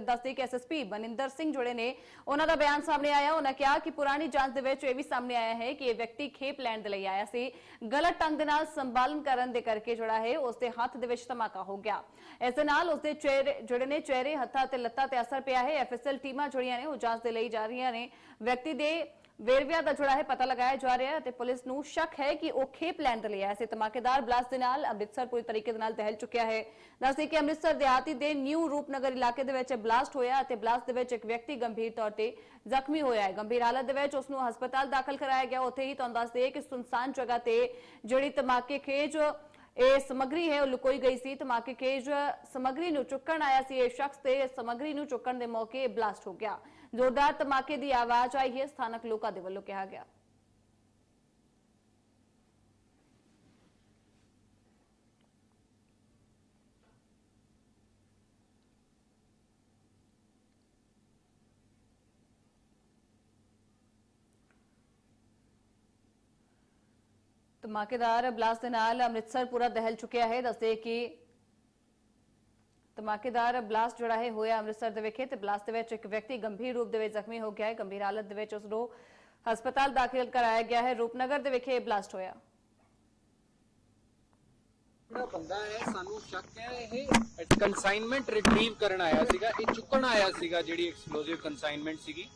ਦੱਸਦੇ ਕਿ ਐਸਐਸਪੀ ਬਨਿੰਦਰ ਸਿੰਘ ਜੁੜੇ ਨੇ। ਉਹਨਾਂ ਦਾ ਬਿਆਨ ਸਾਹਮਣੇ ਆਇਆ, ਉਹਨਾਂ ਕਿਹਾ ਕਿ ਪੁਰਾਣੀ ਜਾਂਚ ਦੇ ਵਿੱਚ ਇਹ ਵੀ ਸਾਹਮਣੇ ਆਇਆ ਹੈ ਕਿ ਇਹ ਵਿਅਕਤੀ ਖੇਪ ਲੈਣ ਦੇ ਲਈ ਆਇਆ ਸੀ। ਗਲਤ ਢੰਗ ਦੇ ਨਾਲ ਸੰਭਾਲਨ ਕਰਨ ਦੇ ਕਰਕੇ ਜਿਹੜਾ ਹੈ, ਉਸ ਦੇ ਹੱਥ ਦੇ ਵਿੱਚ ਧਮਾਕਾ ਹੋ ਗਿਆ। ਇਸ ਦੇ ਨਾਲ ਉਸ ਦੇ ਚਿਹਰੇ ਜਿਹੜੇ ਨੇ ਚਿਹਰੇ, ਹੱਥਾਂ ਤੇ ਲੱਤਾਂ ਤੇ ਅਸਰ ਪਿਆ ਹੈ। ਐਫਐਸਐਲ ਟੀਮਾਂ ਜਿਹੜੀਆਂ ਨੇ, ਉਹ ਜਾਂਚ ਦੇ ਲਈ ਜਾ ਰਹੀਆਂ ਨੇ। ਵਿਅਕਤੀ ਦੇ ਵੇਰਵਿਆਂ ਦਾ ਜਿਹੜਾ ਹੈ ਪਤਾ ਲਗਾਇਆ ਜਾ ਰਿਹਾ ਹੈ ਤੇ ਪੁਲਿਸ ਨੂੰ ਸ਼ੱਕ ਹੈ ਕਿ ਉਹ ਖੇਪ ਲੈਣ ਦੇ ਲਈ ਆਇਆ ਧਮਾਕੇਦਾਰ ਬਲਾਸਟ ਦੇ ਨਾਲ ਅੰਮ੍ਰਿਤਸਰ ਪੂਰੀ ਤਰੀਕੇ ਦੇ ਨਾਲ ਦਹਿਲ ਚੁੱਕਿਆ ਹੈ। ਦੱਸਦੇ ਕਿ ਅੰਮ੍ਰਿਤਸਰ ਦਿਹਾਤੀ ਦੇ ਨਿਊ ਰੂਪਨਗਰ ਇਲਾਕੇ ਦੇ ਵਿੱਚ ਬਲਾਸਟ ਹੋਇਆ ਅਤੇ ਬਲਾਸਟ ਦੇ ਵਿੱਚ ਇੱਕ ਵਿਅਕਤੀ ਗੰਭੀਰ ਤੌਰ ਤੇ ਜ਼ਖਮੀ ਹੋਇਆ ਹੈ। ਗੰਭੀਰ ਹਾਲਤ ਦੇ ਵਿੱਚ ਉਸ ਨੂੰ ਹਸਪਤਾਲ ਦਾਖਲ ਕਰਾਇਆ ਗਿਆ। ਉੱਥੇ ਹੀ ਤੁਹਾਨੂੰ ਦੱਸ ਦਈਏ ਕਿ ਸੁਨਸਾਨ ਜਗ੍ਹਾ ਤੇ ਜਿਹੜੀ ਧਮਾਕੇ ਖੇਜ ਇਹ ਸਮਗਰੀ ਹੈ, ਉਹ ਲੁਕੋਈ ਗਈ ਸੀ। ਧਮਾਕੇ ਖੇਜ ਸਮਗਰੀ ਨੂੰ ਚੁੱਕਣ ਆਇਆ ਸੀ। ਇਹ ਸ਼ਖਸ ਤੇ ਸਮਗਰੀ ਨੂੰ ਚੁੱਕਣ ਦੇ ਮੌਕੇ ਬਲਾਸਟ ਹੋ ਗਿਆ। ਜ਼ੋਰਦਾਰ ਧਮਾਕੇ ਦੀ ਆਵਾਜ਼ ਆਈ ਹੈ ਸਥਾਨਕ ਲੋਕਾਂ ਦੇ ਵੱਲੋਂ ਕਿਹਾ ਗਿਆ ਧਮਾਕੇਦਾਰ ਬਲਾਸਟ ਦੇ ਨਾਲ ਅੰਮ੍ਰਿਤਸਰ ਪੂਰਾ ਦਹਿਲ ਚੁੱਕਿਆ ਹੈ ਦੱਸਦੇ ਕਿ ਧਮਾਕੇਦਾਰ ਬਲਾਸਟ ਜਿਹੜਾ ਹੈ ਹੋਇਆ ਅੰਮ੍ਰਿਤਸਰ ਦੇ ਵਿਖੇ ਤੇ ਬਲਾਸਟ ਦੇ ਵਿੱਚ ਇੱਕ ਵਿਅਕਤੀ ਗੰਭੀਰ ਰੂਪ ਦੇ ਵਿੱਚ ਜ਼ਖਮੀ ਹੋ ਗਿਆ ਹੈ। ਗੰਭੀਰ ਹਾਲਤ ਦੇ ਵਿੱਚ ਉਸ ਨੂੰ ਹਸਪਤਾਲ ਦਾਖਲ ਕਰਾਇਆ ਗਿਆ ਹੈ। ਰੂਪਨਗਰ ਦੇ ਵਿਖੇ ਬਲਾਸਟ ਹੋਇਆ। ਜਿਹੜਾ ਬੰਦਾ ਹੈ, ਸਾਨੂੰ ਸ਼ੱਕ ਹੈ, ਇਹ ਕਨਸਾਈਨਮੈਂਟ ਰਿਟਰੀਵ ਕਰਨ ਆਇਆ ਸੀਗਾ। ਇਹ ਚੁੱਕਣ ਆਇਆ ਸੀਗਾ ਜਿਹੜੀ ਐਕਸਪਲੋਸਿਵ ਕਨਸਾਈਨਮੈਂਟ ਸੀਗੀ।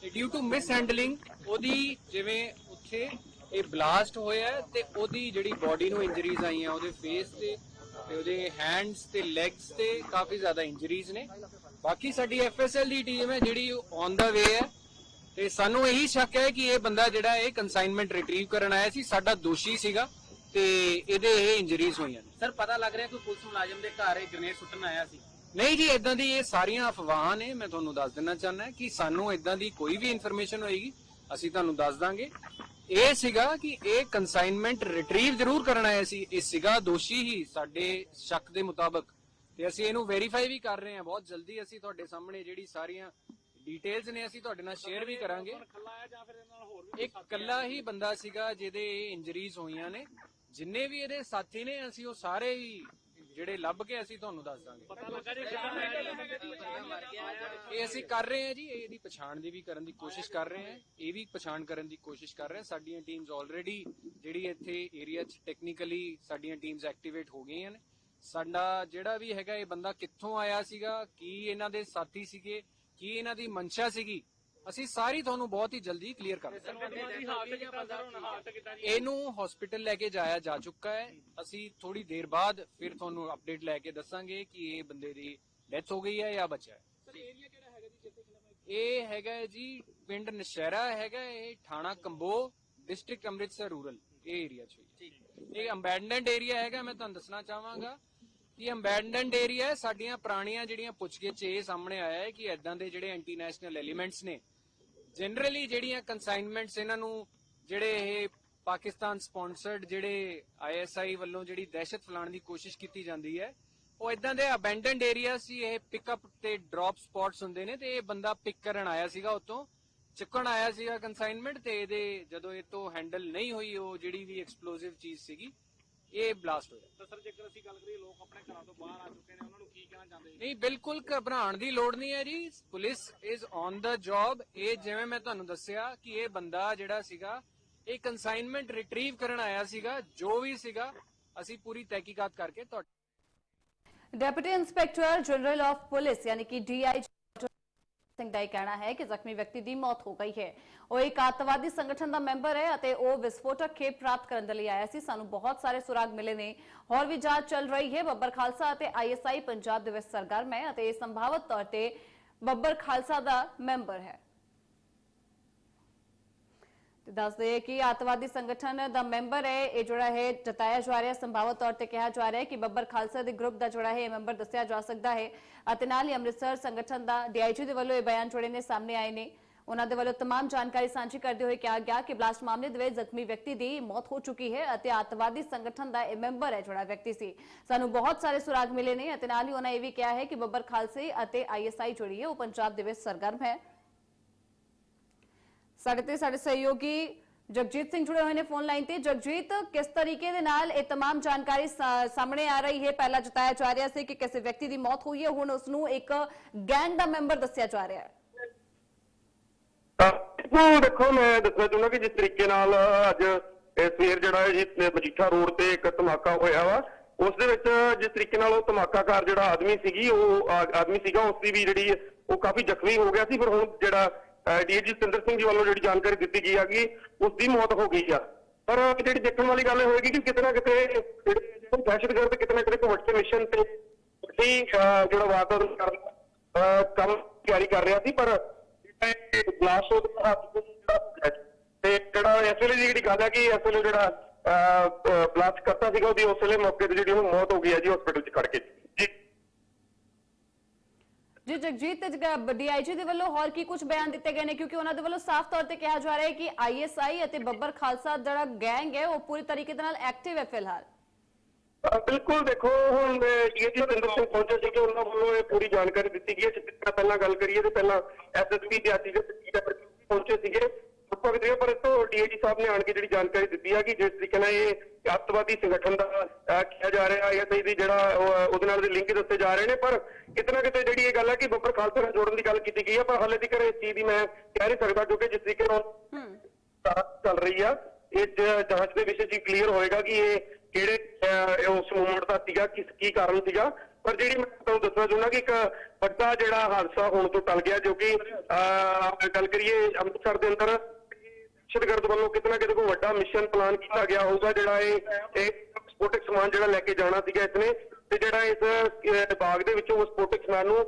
ਤੇ ਡਿਊ ਟੂ ਮਿਸ ਹੈਂਡਲਿੰਗ ਉਹਦੀ ਜਿਵੇਂ ਉੱਥੇ ਇਹ ਬਲਾਸਟ ਹੋਇਆ ਤੇ ਉਹਦੀ ਜਿਹੜੀ ਬਾਡੀ ਨੂੰ ਇੰਜਰੀਜ਼ ਆਈਆਂ, ਉਹਦੇ ਫੇਸ ਤੇ ਤੇ ਉਹਦੇ ਹੈਂਡਸ ਤੇ ਲੈਗਸ ਤੇ ਕਾਫੀ ਜ਼ਿਆਦਾ ਇੰਜਰੀਜ਼ ਨੇ। ਬਾਕੀ ਸਾਡੀ ਐਫਐਸਐਲ ਦੀ ਟੀਮ ਹੈ ਜਿਹੜੀ ਔਨ ਦਾ ਵੇ ਹੈ। ਤੇ ਸਾਨੂੰ ਇਹੀ ਸ਼ੱਕ ਹੈ ਕਿ ਇਹ ਬੰਦਾ ਜਿਹੜਾ ਇਹ ਕਨਸਾਈਨਮੈਂਟ ਰਿਟਰੀਵ ਕਰਨ ਆਇਆ ਸੀ ਸਾਡਾ ਦੋਸ਼ੀ ਸੀਗਾ ਤੇ ਇਹਦੇ ਇਹ ਇੰਜਰੀਜ਼ ਹੋਈਆਂ ਨੇ। ਸਰ ਪਤਾ ਲੱਗ ਰਿਹਾ ਕਿ ਪੁਲਿਸ ਮੁਲਾਜ਼ਮ ਦੇ ਘਰ ਇਹ ਗ੍ਰਨੇਡ ਸੁੱਟਣ ਆਇਆ ਸੀ? ਨਹੀਂ ਜੀ ਇਦਾਂ ਦੀ ਇਹ ਸਾਰੀਆਂ ਅਫਵਾਹਾਂ ਨੇ। ਮੈਂ ਤੁਹਾਨੂੰ ਦੱਸ ਦੇਣਾ ਚਾਹੁੰਦਾ ਕਿ ਸਾਨੂੰ ਇਦਾਂ ਦੀ ਕੋਈ ਵੀ ਇਨਫੋਰਮੇਸ਼ਨ ਹੋਏਗੀ ਅਸੀਂ ਤੁਹਾਨੂੰ ਦੱਸ ਦਾਂਗੇ। ਇਹ ਸੀਗਾ ਕਿ ਇਹ ਕਨਸਾਈਨਮੈਂਟ ਰਿਟਰੀਵ ਜ਼ਰੂਰ ਕਰਨ ਆਇਆ ਸੀ। ਇਹ ਸੀਗਾ ਦੋਸ਼ੀ ਹੀ ਸਾਡੇ ਸ਼ੱਕ ਦੇ ਮੁਤਾਬਕ। ਤੇ ਅਸੀਂ ਇਹਨੂੰ ਵੈਰੀਫਾਈ ਵੀ ਕਰ ਰਹੇ ਹਾਂ। ਬਹੁਤ ਜਲਦੀ ਅਸੀਂ ਤੁਹਾਡੇ ਸਾਹਮਣੇ ਜਿਹੜੀ ਸਾਰੀਆਂ ਡਿਟੇਲਸ ਨੇ ਅਸੀਂ ਤੁਹਾਡੇ ਨਾਲ ਸ਼ੇਅਰ ਵੀ ਕਰਾਂਗੇ। ਇੱਕ ਇਕੱਲਾ ਹੀ ਬੰਦਾ ਸੀਗਾ ਜਿਹਦੇ ਇੰਜਰੀਜ਼ ਹੋਈਆਂ ਨੇ। ਜਿੰਨੇ ਵੀ ਇਹਦੇ ਸਾਥੀ ਨੇ, ਅਸੀਂ ਉਹ ਸਾਰੇ ਹੀ ਜਿਹੜੇ ਲੱਭ ਕੇ ਅਸੀਂ ਤੁਹਾਨੂੰ ਦੱਸ ਦਾਂਗੇ। ਪਤਾ ਲੱਗਾ ਜੀ ਇਹ ਅਸੀਂ ਕਰ ਰਹੇ ਹਾਂ ਜੀ ਇਹਦੀ ਪਛਾਣ ਦੀ ਵੀ ਕਰਨ ਦੀ ਕੋਸ਼ਿਸ਼ ਕਰ ਰਹੇ ਹਾਂ। ਇਹ ਵੀ ਪਛਾਣ ਕਰਨ ਦੀ ਕੋਸ਼ਿਸ਼ ਕਰ ਰਹੇ ਹਾਂ। ਸਾਡੀਆਂ ਟੀਮਸ ਆਲਰੇਡੀ ਜਿਹੜੀ ਇੱਥੇ ਏਰੀਆ 'ਚ ਟੈਕਨੀਕਲੀ ਸਾਡੀਆਂ ਟੀਮਸ ਐਕਟੀਵੇਟ ਹੋ ਗਈਆਂ ਨੇ। ਸਾਡਾ ਜਿਹੜਾ ਵੀ ਹੈਗਾ ਇਹ ਬੰਦਾ ਕਿੱਥੋਂ ਆਇਆ ਸੀਗਾ ਕੀ ਇਹਨਾਂ ਦੇ ਸਾਥੀ ਸੀਗੇ ਕੀ ਇਹਨਾਂ ਦੀ ਮਨਸ਼ਾ ਸੀਗੀ ਅਸੀਂ ਸਾਰੀ ਤੁਹਾਨੂੰ ਬਹੁਤ ਹੀ ਜਲਦੀ ਕਲੀਅਰ ਕਰ ਦਾਂਗੇ ਇਹਨੂੰ ਹਸਪੀਟਲ ਲੈ ਕੇ ਜਾਇਆ ਜਾ ਚੁੱਕਾ ਹੈ। ਅਸੀਂ ਥੋੜੀ ਦੇਰ ਬਾਅਦ ਫਿਰ ਤੁਹਾਨੂੰ ਅਪਡੇਟ ਲੈ ਕੇ ਦੱਸਾਂਗੇ ਕਿ ਇਹ ਬੰਦੇ ਦੀ ਡੈਥ ਹੋ ਗਈ ਹੈ ਜਾਂ ਬਚਿਆ ਹੈ। ਇਹ ਹੈਗਾ ਜੀ ਪਿੰਡ ਨਸ਼ਹਿਰਾ ਹੈਗਾ ਇਹ ਥਾਣਾ ਕੰਬੋ ਡਿਸਟ੍ਰਿਕਟ ਅੰਮ੍ਰਿਤਸਰ ਰੂਰਲ ਇਹ ਏਰੀਆ ਚ। ਇਹ ਅੰਬੈਂਡਨਡ ਏਰੀਆ ਹੈਗਾ ਮੈਂ ਤੁਹਾਨੂੰ ਦੱਸਣਾ ਚਾਹਾਂਗਾ ਕਿ ਅੰਬੈਂਡਨਡ ਏਰੀਆ ਸਾਡੀਆਂ ਪੁਰਾਣੀਆਂ ਜਿਹੜੀਆਂ ਪੁੱਛਗਿੱਛ 'ਚ ਇਹ ਸਾਹਮਣੇ ਆਇਆ ਹੈ ਕਿ ਐਦਾਂ ਦੇ ਜਿਹੜੇ ਐਂਟੀ ਨੈਸ਼ਨਲ ਐਲੀਮੈਂਟਸ ਨੇ ਜਨਰਲੀ ਜਿਹੜੀਆਂ ਕਨਸਾਈਨਮੈਂਟਸ ਇਹਨਾਂ ਨੂੰ ਜਿਹੜੇ ਇਹ ਪਾਕਿਸਤਾਨ ਸਪਾਂਸਰਡ ਜਿਹੜੇ ਆਈਐਸਆਈ ਵੱਲੋਂ ਜਿਹੜੀ ਦਹਿਸ਼ਤ ਫੈਲਾਉਣ ਦੀ ਕੋਸ਼ਿਸ਼ ਕੀਤੀ ਜਾਂਦੀ ਹੈ, ਉਹ ਇਦਾਂ ਦੇ ਅਬੈਂਡਨਡ ਏਰੀਆ ਸੀ, ਇਹ ਪਿਕਅਪ ਤੇ ਡ੍ਰੌਪ ਸਪੌਟਸ ਹੁੰਦੇ ਨੇ ਤੇ ਇਹ ਬੰਦਾ ਪਿਕ ਕਰਨ ਆਇਆ ਸੀਗਾ ਉਤੋਂ ਚੁੱਕਣ ਆਇਆ ਸੀਗਾ ਕਨਸਾਈਨਮੈਂਟ ਤੇ, ਇਹਦੇ ਜਦੋਂ ਇਹ ਤੋਂ ਹੈਂਡਲ ਨਹੀਂ ਹੋਈ, ਉਹ ਜਿਹੜੀ ਵੀ ਐਕਸਪਲੋਸਿਵ ਚੀਜ਼ ਸੀਗੀ ਇਹ ਬਲਾਸਟ ਹੋਇਆ। ਤਾਂ ਸਰ ਜੇਕਰ ਅਸੀਂ ਗੱਲ ਕਰੀਏ ਲੋਕ ਆਪਣੇ ਘਰਾਂ ਤੋਂ ਬਾਹਰ ਆ ਚੁੱਕੇ ਨੇ ਉਹਨਾਂ ਨੂੰ ਕੀ ਕਹਿਣਾ ਚਾਹੁੰਦੇ ਜੀ? ਨਹੀਂ ਬਿਲਕੁਲ ਘਬਰਾਉਣ ਦੀ ਲੋੜ ਨਹੀਂ ਹੈ ਜੀ। Police is on the job ਇਹ ਜਿਵੇਂ ਮੈਂ ਤੁਹਾਨੂੰ ਦੱਸਿਆ ਕਿ ਇਹ ਬੰਦਾ ਜਿਹੜਾ ਸੀਗਾ ਇਹ ਕਨਸਾਈਨਮੈਂਟ ਰਿਟਰੀਵ ਕਰਨ ਆਇਆ ਸੀਗਾ ਜੋ ਵੀ ਸੀਗਾ ਅਸੀਂ ਪੂਰੀ ਤਹਿਕੀਕਾਤ ਕਰਕੇ ਤੁਹਾਡੇ deputy inspector general of police ਯਾਨੀ ਕਿ ਡੀਆਈਜੀ ਸਿੰਘ ਦਾ ਇਹ ਕਹਿਣਾ ਹੈ ਕਿ ਜ਼ਖਮੀ ਵਿਅਕਤੀ ਦੀ ਮੌਤ ਹੋ ਗਈ ਹੈ। ਉਹ ਇੱਕ ਆਤਵਾਦੀ ਸੰਗਠਨ ਦਾ ਮੈਂਬਰ ਹੈ ਅਤੇ ਉਹ ਵਿਸਫੋਟਕ ਖੇਪ ਪ੍ਰਾਪਤ ਕਰਨ ਦੇ ਲਈ ਆਇਆ ਸੀ। ਸਾਨੂੰ ਬਹੁਤ ਸਾਰੇ ਸੁਰਾਗ ਮਿਲੇ ਨੇ। ਹੋਰ ਵੀ ਜਾਂਚ ਚੱਲ ਰਹੀ ਹੈ। ਬੱਬਰ ਖਾਲਸਾ ਅਤੇ ਆਈਐਸਆਈ ਪੰਜਾਬ ਦੇ ਵਿੱਚ ਸਰਗਰਮ ਹੈ ਅਤੇ ਇਹ ਸੰਭਾਵਤ ਤੌਰ ਤੇ ਬੱਬਰ ਖਾਲਸਾ ਦਾ ਮੈਂਬਰ ਹੈ। ਤੇ ਦੱਸਦੇ ਕਿ ਆਤਵਾਦੀ ਸੰਗਠਨ ਦਾ ਮੈਂਬਰ ਹੈ ਇਹ ਜਿਹੜਾ ਹੈ ਜਤਾਇਆ ਜਾ ਰਿਹਾ ਸੰਭਾਵਤ ਤੌਰ ਤੇ ਕਿਹਾ ਜਾ ਰਿਹਾ ਹੈ ਕਿ ਬੱਬਰ ਖਾਲਸਾ ਦੇ ਗਰੁੱਪ ਦਾ ਜਿਹੜਾ ਹੈ ਇਹ ਮੈਂਬਰ ਦੱਸਿਆ ਜਾ ਸਕਦਾ ਹੈ ਅਤੇ ਨਾਲ ਹੀ ਅੰਮ੍ਰਿਤਸਰ ਸੰਗਠਨ ਦਾ ਡੀਆਈਜੀ ਦੇ ਵੱਲੋਂ ਇਹ ਬਿਆਨ ਜਿਹੜੇ ਨੇ ਸਾਹਮਣੇ ਆਏ ਨੇ ਉਹਨਾਂ ਦੇ ਵੱਲੋਂ तमाम ਜਾਣਕਾਰੀ ਸਾਂਝੀ ਕਰਦੇ ਹੋਏ ਕਿਹਾ ਗਿਆ ਕਿ ਬਲਾਸਟ ਮਾਮਲੇ ਦੇ ਵਿੱਚ ਜ਼ਖਮੀ ਵਿਅਕਤੀ ਦੀ ਮੌਤ ਹੋ ਚੁੱਕੀ ਹੈ ਅਤੇ ਆਤਵਾਦੀ ਸੰਗਠਨ ਦਾ ਇਹ ਮੈਂਬਰ ਹੈ ਜਿਹੜਾ ਵਿਅਕਤੀ ਸੀ ਸਾਨੂੰ ਬਹੁਤ ਸਾਰੇ ਸੁਰਾਗ ਮਿਲੇ ਨੇ ਅਤੇ ਨਾਲ ਹੀ ਉਹਨਾਂ ਇਹ ਵੀ ਕਿਹਾ ਹੈ ਕਿ ਬੱਬਰ ਖਾਲਸੇ ਅਤੇ ਆਈਐਸਆਈ ਜਿਹੜੀ ਹੈ ਉਹ ਪੰਜਾਬ ਦੇ ਵਿੱਚ ਸਰਗਰਮ ਹੈ ਸਾਡੇ ਤੇ ਸਾਡੇ ਸਹਿਯੋਗੀ ਜਗਜੀਤ ਸਿੰਘ ਜੁੜੇ ਹੋਏ ਨੇ ਫੋਨ ਲਾਈਨ ਤੇ ਜਗਜੀਤ ਕਿਸ ਤਰੀਕੇ ਦੇ ਨਾਲ ਇਹ तमाम ਜਾਣਕਾਰੀ ਸਾ- ਸਾਹਮਣੇ ਆ ਰਹੀ ਹੈ ਪਹਿਲਾਂ ਜਤਾਇਆ ਜਾ ਰਿਹਾ ਸੀ ਕਿ ਕਿਸੇ ਵਿਅਕਤੀ ਦੀ ਮੌਤ ਹੋਈ ਹੈ ਹੁਣ ਉਸ ਨੂੰ ਇੱਕ ਗੈਂਗ ਦਾ ਮੈਂਬਰ ਦੱਸਿਆ ਜਾ ਰਿਹਾ ਹੈ ਨੂੰ ਦੇਖੋ ਮੈਂ ਦੱਸਣਾ ਚਾਹੁੰਦਾ ਕਿ ਜਿਸ ਤਰੀਕੇ ਨਾਲ ਅੱਜ ਇਹ ਸਵੇਰ ਜਿਹੜਾ ਹੈ ਜੀ ਇਹ ਮਜੀਠਾ ਰੋਡ ਤੇ ਇੱਕ ਧਮਾਕਾ ਹੋਇਆ ਵਾ ਉਸ ਦੇ ਵਿੱਚ ਜਿਸ ਤਰੀਕੇ ਨਾਲ ਉਹ ਧਮਾਕਾਕਾਰ ਜਿਹੜਾ ਆਦਮੀ ਸੀਗੀ ਉਹ ਆ- ਆਦਮੀ ਸੀਗਾ ਉਸ ਦੀ ਵੀ ਜਿਹੜੀ ਉਹ ਕਾਫੀ ਜ਼ਖਮੀ ਹੋ ਗਿਆ ਸੀ ਪਰ ਹੁਣ ਜਿਹੜਾ ਡੀਜੀ ਸਿੰਦਰ ਸਿੰਘ ਜੀ ਵੱਲੋਂ ਜਿਹੜੀ ਜਾਣਕਾਰੀ ਦਿੱਤੀ ਗਈ ਹੈਗੀ ਉਸ ਦੀ ਮੌਤ ਹੋ ਗਈ ਆ। ਪਰ ਜਿਹੜੀ ਦੇਖਣ ਵਾਲੀ ਗੱਲ ਹੋਏਗੀ ਕਿ ਕਿਤੇ ਨਾ ਕਿਤੇ ਜਿਹੜੇ ਦਹਿਸ਼ਤਗਰਦ ਕਿਤੇ ਨਾ ਕਿਤੇ ਵੱਡੇ ਮਿਸ਼ਨ ਤੇ ਵੱਡੀ ਜਿਹੜਾ ਵਾਤਾਵਰਨ ਕਰਨ ਅਹ, ਕੰਮ ਤਿਆਰੀ ਕਰ ਰਿਹਾ ਸੀ ਪਰ ਬਲਾਸਟ ਹੋ ਹੱਥ ਤੇ ਜਿਹੜਾ ਇਸ ਵੇਲੇ ਦੀ ਜਿਹੜੀ ਗੱਲ ਹੈ ਕਿ ਇਸ ਵੇਲੇ ਜਿਹੜਾ ਬਲਾਸਟ ਕਰਤਾ ਸੀਗਾ ਉਹਦੀ ਉਸ ਵੇਲੇ ਮੌਕੇ ਤੇ ਜਿਹੜੀ ਉਹ ਮੌਤ ਹੋ ਗਈ ਹੈ ਜੀ ਹਸਪੀਟਲ 'ਚ ਖੜ ਕੇ। ਜੀ ਜੀ ਜਗਜੀਤ ਡੀਆਈਜੀ ਦੇ ਵੱਲੋਂ ਹੋਰ ਕੀ ਕੁਝ ਬਿਆਨ ਦਿੱਤੇ ਗਏ ਨੇ? ਕਿਉਂਕਿ ਉਹਨਾਂ ਦੇ ਵੱਲੋਂ ਸਾਫ਼ ਤੌਰ ਤੇ ਕਿਹਾ ਜਾ ਰਿਹਾ ਹੈ ਕਿ ਆਈਐਸਆਈ ਅਤੇ ਬੱਬਰ ਖਾਲਸਾ ਜਿਹੜਾ ਗੈਂਗ ਹੈ, ਉਹ ਪੂਰੀ ਤਰੀਕੇ ਦੇ ਨਾਲ ਐਕਟਿਵ ਹੈ ਫਿਲਹਾਲ। ਬਿਲਕੁਲ ਦੇਖੋ, ਹੁਣ ਡੀਏਜੀ ਸਿੰਦਰ ਸਿੰਘ ਪਹੁੰਚੇ ਸੀਗੇ, ਉਹਨਾਂ ਵੱਲੋਂ ਇਹ ਪੂਰੀ ਜਾਣਕਾਰੀ ਦਿੱਤੀ ਗਈ ਹੈ। ਜਿਸ ਤਰ੍ਹਾਂ ਪਹਿਲਾਂ ਗੱਲ ਕਰੀਏ ਤੇ ਪਹਿਲਾਂ ਐਸਐਸਪੀ ਤੇ ਆਤੀ ਪਹੁੰਚੇ ਸੀਗੇ। ਆਪਾਂ ਕਿਤੇ ਪਰ ਇਸ ਤੋਂ ਡੀਏਜੀ ਸਾਹਿਬ ਨੇ ਆਣ ਕੇ ਜਿਹੜੀ ਜਾਣਕਾਰੀ ਦਿੱਤੀ ਹੈ ਕਿ ਜਿਸ ਤਰੀਕੇ ਨਾਲ ਇਹ ਅੱਤਵਾਦੀ ਸੰਗਠਨ ਦਾ ਕਿਹਾ ਜਾ ਰਿਹਾ ਹੈ ਐਸਆਈ ਦੀ ਜਿਹੜਾ ਉਹ- ਉਹਦੇ ਨਾਲ ਦੇ ਲਿੰਕ ਦੱਸੇ ਜਾ ਰਹੇ ਨੇ ਪਰ ਕਿਤੇ ਨਾ ਕਿਤੇ ਜਿਹੜੀ ਇਹ ਗੱਲ ਹੈ ਕਿ ਬੱਬਰ ਖਾਲਸਾ ਨਾਲ ਜੋੜਨ ਦੀ ਗੱਲ ਕੀਤੀ ਗਈ ਹੈ ਪਰ ਹਾਲੇ ਤੱਕ ਇਸ ਚੀਜ਼ ਦੀ ਮੈਂ ਕਹਿ ਨਹੀਂ ਸਕਦਾ ਕਿਉਂਕਿ ਜਿਸ ਤਰੀਕੇ ਨਾਲ ਚੱਲ ਰਹੀ ਆ ਇਹ ਜਾਂਚ ਦੇ ਵਿੱਚ ਜੀ ਕਲੀਅਰ ਹੋਏਗਾ ਕਿ ਇਹ ਕਿਹੜੇ ਉਸ ਮੂਵਮੈਂਟ ਦਾ ਸੀਗਾ ਕਿਸ ਕੀ ਕਾਰਨ ਸੀਗਾ। ਪਰ ਜਿਹੜੀ ਮੈਂ ਤੁਹਾਨੂੰ ਦੱਸਣਾ ਚਾਹੁੰਦਾ ਕਿ ਇੱਕ ਵੱਡਾ ਜਿਹੜਾ ਹਾਦਸਾ ਹੋਣ ਤੋਂ ਟਲ ਗਿਆ ਜੋ ਕਿ ਗੱਲ ਕਰੀਏ ਅੰਮ੍ਰਿਤਸਰ ਦੇ ਅੰਦਰ ਦਹਿਸ਼ਤਗਰਦ ਵੱਲੋਂ ਕਿਤਨਾ ਕਿਤੇ ਕੋਈ ਵੱਡਾ ਮਿਸ਼ਨ ਪਲਾਨ ਕੀਤਾ ਗਿਆ ਹੋਊਗਾ ਜਿਹੜਾ ਇਹ ਇਹ ਸਪੋਰਟਿਕ ਸਮਾਨ ਜਿਹੜਾ ਲੈ ਕੇ ਜਾਣਾ ਸੀਗਾ ਇਸਨੇ ਤੇ ਜਿਹੜਾ ਇਸ ਬਾਗ ਦੇ ਵਿੱਚੋਂ ਉਹ ਸਪੋਰਟਿਕ ਸਮਾਨ ਨੂੰ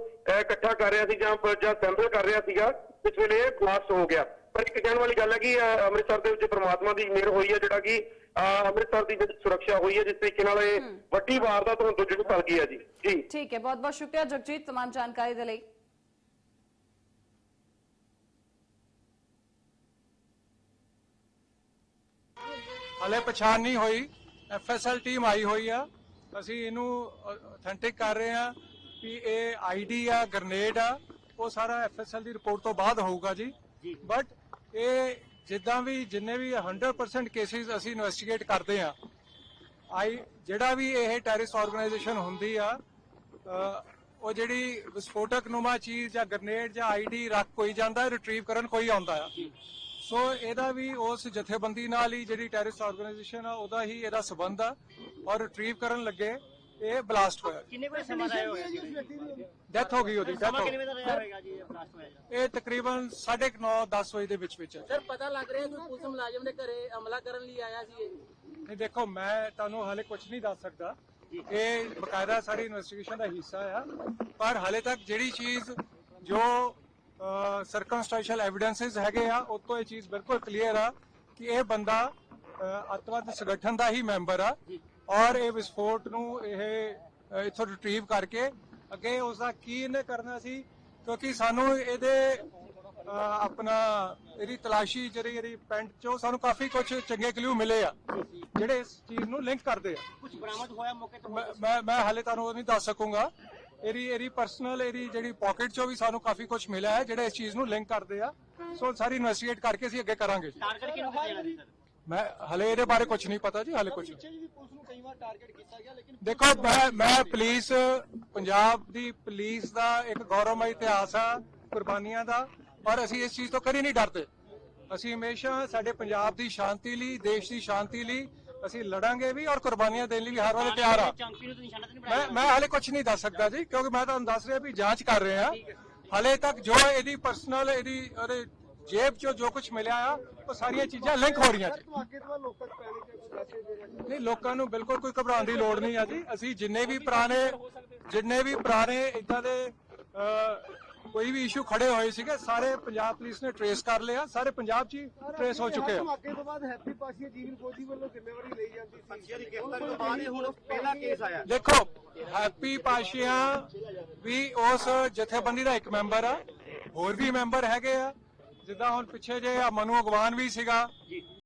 ਇਕੱਠਾ ਕਰ ਰਿਹਾ ਸੀ ਜਾਂ ਜਾਂ ਸੈਂਪਲ ਕਰ ਰਿਹਾ ਸੀਗਾ ਇਸ ਵੇਲੇ ਬਲਾਸਟ ਹੋ ਗਿਆ। ਪਰ ਇੱਕ ਕਹਿਣ ਵਾਲੀ ਗੱਲ ਹੈ ਕਿ ਅੰਮ੍ਰਿਤਸਰ ਦੇ ਵਿੱਚ ਪ੍ਰਮਾਤਮਾ ਦੀ ਮਿਹਰ ਹੋਈ ਹੈ ਜਿਹੜਾ ਕਿ ਅੰਮ੍ਰਿਤਸਰ ਦੀ ਜਿਹੜੀ ਸੁਰੱਖਿਆ ਹੋਈ ਹੈ ਜਿਸ ਤਰੀਕੇ ਨਾਲ ਇਹ ਵੱਡੀ ਵਾਰਦਾਤ ਹੁਣ ਤੋਂ ਜਿਹੜੀ ਚੱਲ ਗਈ ਹੈ ਜੀ। ਜੀ। ਠੀਕ ਹੈ ਬਹੁਤ ਬਹੁਤ ਸ਼ੁਕਰੀਆ ਜਗਜੀਤ ਤਮਾਮ ਜਾਣਕਾਰੀ ਦੇ ਲਈ। ਹਲੇ ਪਛਾਣ ਨਹੀਂ ਹੋਈ। ਐਫਐਸਐਲ ਟੀਮ ਆਈ ਹੋਈ ਆ। ਅਸੀਂ ਇਹਨੂੰ ਅਥੈਂਟਿਕ ਕਰ ਰਹੇ ਆ ਕਿ ਇਹ ਆਈਡੀ ਆ ਗ੍ਰਨੇਡ ਆ ਉਹ ਸਾਰਾ ਐਫਐਸਐਲ ਦੀ ਰਿਪੋਰਟ ਤੋਂ ਬਾਅਦ ਹੋਊਗਾ ਜੀ। ਬਟ ਇਹ ਜਿੱਦਾਂ ਵੀ ਜਿੰਨੇ ਵੀ 100% ਕੇਸਿਸ ਅਸੀਂ ਇਨਵੈਸਟੀਗੇਟ ਕਰਦੇ ਆ ਆਈ ਜਿਹੜਾ ਵੀ ਇਹ ਟੈਰਰਿਸਟ ਆਰਗੇਨਾਈਜੇਸ਼ਨ ਹੁੰਦੀ ਆ ਉਹ ਜਿਹੜੀ ਵਿਸਫੋਟਕ ਨੁਮਾ ਚੀਜ਼ ਜਾਂ ਗ੍ਰਨੇਡ ਜਾਂ ਆਈਡੀ ਰੱਖ ਕੋਈ ਜਾਂਦਾ ਰਿਟਰੀਵ ਕਰਨ ਕੋਈ ਆਉਂਦਾ ਆ। ਸੋ ਇਹਦਾ ਵੀ ਉਸ ਜਥੇਬੰਦੀ ਨਾਲ ਹੀ ਜਿਹੜੀ ਟੈਰਰਿਸਟ ਆਰਗੇਨਾਈਜੇਸ਼ਨ ਆ ਉਹਦਾ ਹੀ ਇਹਦਾ ਸਬੰਧ ਆ ਔਰ ਰਿਟਰੀਵ ਕਰਨ ਲੱਗੇ ਇਹ ਬਲਾਸਟ ਹੋਇਆ। ਕਿੰਨੇ ਕੋਈ ਸਮਾਂ ਦਾ ਹੋਇਆ ਜੀ ਡੈਥ ਹੋ ਗਈ ਉਹਦੀ ਡੈਥ ਸਮਾਂ ਕਿੰਨੇ ਵਜੇ ਦਾ ਹੋਵੇਗਾ ਜੀ ਇਹ ਬਲਾਸਟ ਹੋਇਆ ਇਹ ਤਕਰੀਬਨ 9:30 10 ਵਜੇ ਦੇ ਵਿੱਚ ਵਿੱਚ ਹੈ। ਸਰ ਪਤਾ ਲੱਗ ਰਿਹਾ ਕਿ ਪੁਲਿਸ ਮੁਲਾਜ਼ਮ ਦੇ ਘਰੇ ਹਮਲਾ ਕਰਨ ਲਈ ਆਇਆ ਸੀ ਇਹ? ਨਹੀਂ ਦੇਖੋ ਮੈਂ ਤੁਹਾਨੂੰ ਹਾਲੇ ਕੁਝ ਨਹੀਂ ਦੱਸ ਸਕਦਾ। ਇਹ ਬਕਾਇਦਾ ਸਾਰੀ ਇਨਵੈਸਟੀਗੇਸ਼ਨ ਦਾ ਹਿੱਸਾ ਆ। ਪਰ ਹਾਲੇ ਤੱਕ ਜਿਹੜੀ ਚੀਜ਼ ਜੋ ਸਰਕਮਸਟੈਂਸ਼ੀਅਲ ਐਵੀਡੈਂਸਸ ਹੈਗੇ ਆ। ਉਹ ਤੋਂ ਇਹ ਚੀਜ਼ ਬਿਲਕੁਲ ਕਲੀਅਰ ਆ ਕਿ ਇਹ ਬੰਦਾ ਅੱਤਵਾਦ ਸੰਗਠਨ ਦਾ ਹੀ ਮੈਂਬਰ ਆ ਔਰ ਇਹ ਵਿਸਫੋਟ ਨੂੰ ਇਹ ਇੱਥੋਂ ਰਿਟਰੀਵ ਕਰਕੇ ਅੱਗੇ ਉਸ ਦਾ ਕੀ ਇਹਨੇ ਕਰਨਾ ਸੀ ਕਿਉਂਕਿ ਸਾਨੂੰ ਇਹਦੇ ਆਪਣਾ ਇਹਦੀ ਤਲਾਸ਼ੀ ਜਿਹੜੀ ਇਹਦੀ ਪੈਂਟ ਚੋਂ ਸਾਨੂੰ ਕਾਫੀ ਕੁਝ ਚੰਗੇ ਕਲੂ ਮਿਲੇ ਆ ਜਿਹੜੇ ਇਸ ਚੀਜ਼ ਨੂੰ ਲਿੰਕ ਕਰਦੇ ਆ। ਕੁਝ ਬਰਾਮਦ ਹੋਇਆ ਮੌਕੇ ਤੋਂ? ਮੈਂ ਮੈਂ- ਮੈਂ ਹਾਲੇ ਤੁਹਾਨੂੰ ਉਹ ਨਹੀਂ ਦੱਸ ਸਕੂੰਗਾ। ਇਹਦੀ ਇਹਦੀ ਪਰਸਨਲ ਇਹਦੀ ਜਿਹੜੀ ਪਾਕਟ ਚੋਂ ਵੀ ਸਾਨੂੰ ਕਾਫੀ ਕੁਝ ਮਿਲਿਆ ਹੈ ਜਿਹੜੇ ਇਸ ਚੀਜ਼ ਨੂੰ ਲਿੰਕ ਕਰਦੇ ਆ। ਸੋ ਸਾਰੀ ਇਨਵੈਸਟੀਗੇਟ ਕਰਕੇ ਅਸੀਂ ਅੱਗੇ ਕਰਾਂਗੇ ਜੀ। ਟਾਰਗੇਟ ਕਿਹਨੂੰ ਕੀਤਾ ਜਾਣਾ ਸੀ ਸਰ ਮੈਂ ਹਲੇ ਇਹਦੇ ਬਾਰੇ ਕੁਝ ਨਹੀਂ ਪਤਾ ਜੀ ਹਲੇ ਕੁਝ ਦੇਖੋ ਮੈਂ ਮੈਂ ਪੁਲਿਸ ਪੰਜਾਬ ਦੀ ਪੁਲਿਸ ਦਾ ਇੱਕ ਗੌਰਵਮਈ ਇਤਿਹਾਸ ਆ ਕੁਰਬਾਨੀਆਂ ਦਾ ਔਰ ਅਸੀਂ ਇਸ ਚੀਜ਼ ਤੋਂ ਕਦੀ ਨਹੀਂ ਡਰਦੇ। ਅਸੀਂ ਹਮੇਸ਼ਾ ਸਾਡੇ ਪੰਜਾਬ ਦੀ ਸ਼ਾਂਤੀ ਲਈ ਦੇਸ਼ ਦੀ ਸ਼ਾਂਤੀ ਲਈ ਅਸੀਂ ਲੜਾਂਗੇ ਵੀ ਔਰ ਕੁਰਬਾਨੀਆਂ ਦੇਣ ਲਈ ਵੀ ਹਰ ਵੇਲੇ ਤਿਆਰ ਆ। ਚੌਂਕੀ ਨੂੰ ਤਾਂ ਨਿਸ਼ਾਨਾ ਤਾਂ ਨਹੀਂ ਬਣਾਇਆ ਮੈਂ ਮੈਂ ਹਾਲੇ ਕੁਝ ਨਹੀਂ ਦੱਸ ਸਕਦਾ ਜੀ ਕਿਉਂਕਿ ਮੈਂ ਤੁਹਾਨੂੰ ਦੱਸ ਰਿਹਾ ਵੀ ਜਾਂਚ ਕਰ ਰਹੇ। ਆ ਹਾਲੇ ਤੱਕ ਜੋ ਇਹਦੀ ਪਰਸਨਲ ਇਹਦੀ ਉਹਦੇ ਜੇਬ ਚੋਂ ਜੋ ਕੁਝ ਮਿਲਿਆ ਆ ਉਹ ਸਾਰੀਆਂ ਚੀਜ਼ਾਂ ਲਿੰਕ ਹੋ ਰਹੀਆਂ ਜੀ। ਨਹੀਂ ਲੋਕਾਂ ਨੂੰ ਬਿਲਕੁਲ ਕੋਈ ਘਬਰਾਉਣ ਦੀ ਲੋੜ ਨਹੀਂ ਆ ਜੀ। ਅਸੀਂ ਜਿੰਨੇ ਵੀ ਪੁਰਾਣੇ ਜਿੰਨੇ ਵੀ ਪੁਰਾਣੇ ਇਦਾਂ ਦੇ ਅਹ, ਕੋਈ ਵੀ ਇਸ਼ੂ ਖੜੇ ਹੋਏ ਸੀਗੇ ਸਾਰੇ ਪੰਜਾਬ ਪੁਲਿਸ ਨੇ ਟਰੇਸ ਕਰ ਲਿਆ ਸਾਰੇ ਪੰਜਾਬ 'ਚ ਹੀ ਟਰੇਸ ਹੋ ਚੁੱਕੇ ਆ। ਧਮਾਕੇ ਤੋਂ ਬਾਅਦ ਹੈਪੀ ਪਾਸ਼ੀਆ ਜੀਵਨ ਫੌਜੀ ਵੱਲੋਂ ਜ਼ਿੰਮੇਵਾਰੀ ਲਈ ਜਾਂਦੀ ਸੀ। ਦੀ ਗ੍ਰਿਫਤਾਰੀ ਤੋਂ ਬਾਅਦ ਇਹ ਹੁਣ ਪਹਿਲਾ ਕੇਸ ਆਇਆ। ਦੇਖੋ ਹੈਪੀ ਪਾਸ਼ੀਆ ਵੀ ਉਸ ਜਥੇਬੰਦੀ ਦਾ ਇੱਕ ਮੈਂਬਰ ਆ ਹੋਰ ਵੀ ਮੈਂਬਰ ਹੈਗੇ ਆ। ਜਿੱਦਾਂ ਹੁਣ ਪਿੱਛੇ ਜੇ ਆ ਮਨੂ ਅਗਵਾਨ ਵੀ ਸੀਗਾ।